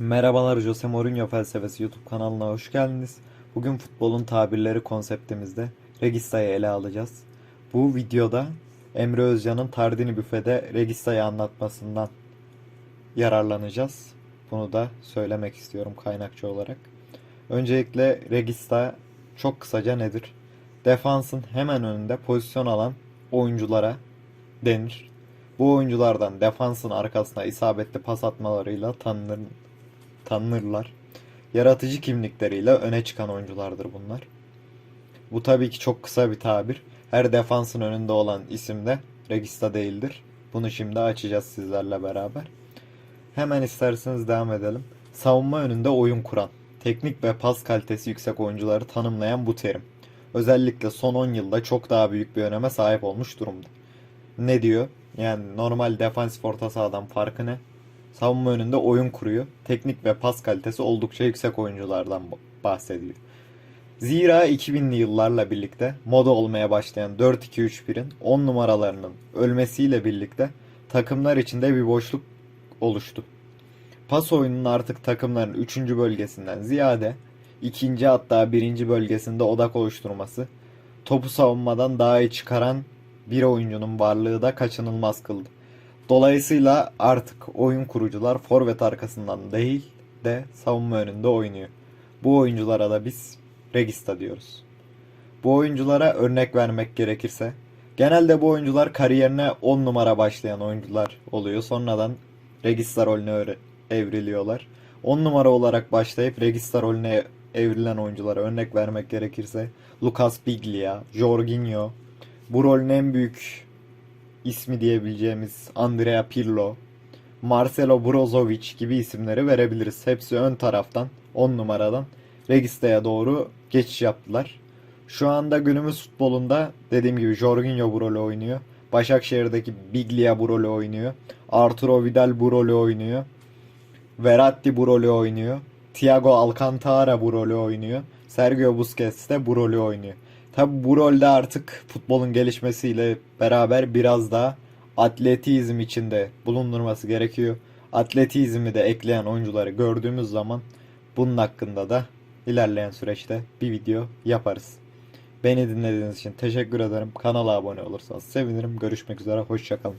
Merhabalar Jose Mourinho Felsefesi YouTube kanalına hoş geldiniz. Bugün futbolun tabirleri konseptimizde Regista'yı ele alacağız. Bu videoda Emre Özcan'ın Tardini Büfe'de Regista'yı anlatmasından yararlanacağız. Bunu da söylemek istiyorum kaynakçı olarak. Öncelikle Regista çok kısaca nedir? Defansın hemen önünde pozisyon alan oyunculara denir. Bu oyunculardan defansın arkasına isabetli pas atmalarıyla tanınır, tanınırlar. Yaratıcı kimlikleriyle öne çıkan oyunculardır bunlar. Bu tabii ki çok kısa bir tabir. Her defansın önünde olan isim de regista değildir. Bunu şimdi açacağız sizlerle beraber. Hemen isterseniz devam edelim. Savunma önünde oyun kuran, teknik ve pas kalitesi yüksek oyuncuları tanımlayan bu terim. Özellikle son 10 yılda çok daha büyük bir öneme sahip olmuş durumda. Ne diyor? Yani normal defansif orta sahadan farkı ne? Savunma önünde oyun kuruyor. Teknik ve pas kalitesi oldukça yüksek oyunculardan bahsediyor. Zira 2000'li yıllarla birlikte moda olmaya başlayan 4-2-3-1'in 10 numaralarının ölmesiyle birlikte takımlar içinde bir boşluk oluştu. Pas oyununun artık takımların 3. bölgesinden ziyade 2. hatta 1. bölgesinde odak oluşturması topu savunmadan daha iyi çıkaran bir oyuncunun varlığı da kaçınılmaz kıldı. Dolayısıyla artık oyun kurucular forvet arkasından değil de savunma önünde oynuyor. Bu oyunculara da biz regista diyoruz. Bu oyunculara örnek vermek gerekirse genelde bu oyuncular kariyerine 10 numara başlayan oyuncular oluyor. Sonradan regista rolüne evriliyorlar. 10 numara olarak başlayıp regista rolüne evrilen oyunculara örnek vermek gerekirse Lucas Biglia, Jorginho, bu rolün en büyük ismi diyebileceğimiz Andrea Pirlo, Marcelo Brozovic gibi isimleri verebiliriz. Hepsi ön taraftan 10 numaradan Regista'ya doğru geçiş yaptılar. Şu anda günümüz futbolunda dediğim gibi Jorginho bu rolü oynuyor. Başakşehir'deki Biglia bu rolü oynuyor. Arturo Vidal bu rolü oynuyor. Verratti bu rolü oynuyor. Thiago Alcantara bu rolü oynuyor. Sergio Busquets de bu rolü oynuyor. Tabi bu rolde artık futbolun gelişmesiyle beraber biraz daha atletizm içinde bulundurması gerekiyor. Atletizmi de ekleyen oyuncuları gördüğümüz zaman bunun hakkında da ilerleyen süreçte bir video yaparız. Beni dinlediğiniz için teşekkür ederim. Kanala abone olursanız sevinirim. Görüşmek üzere. Hoşçakalın.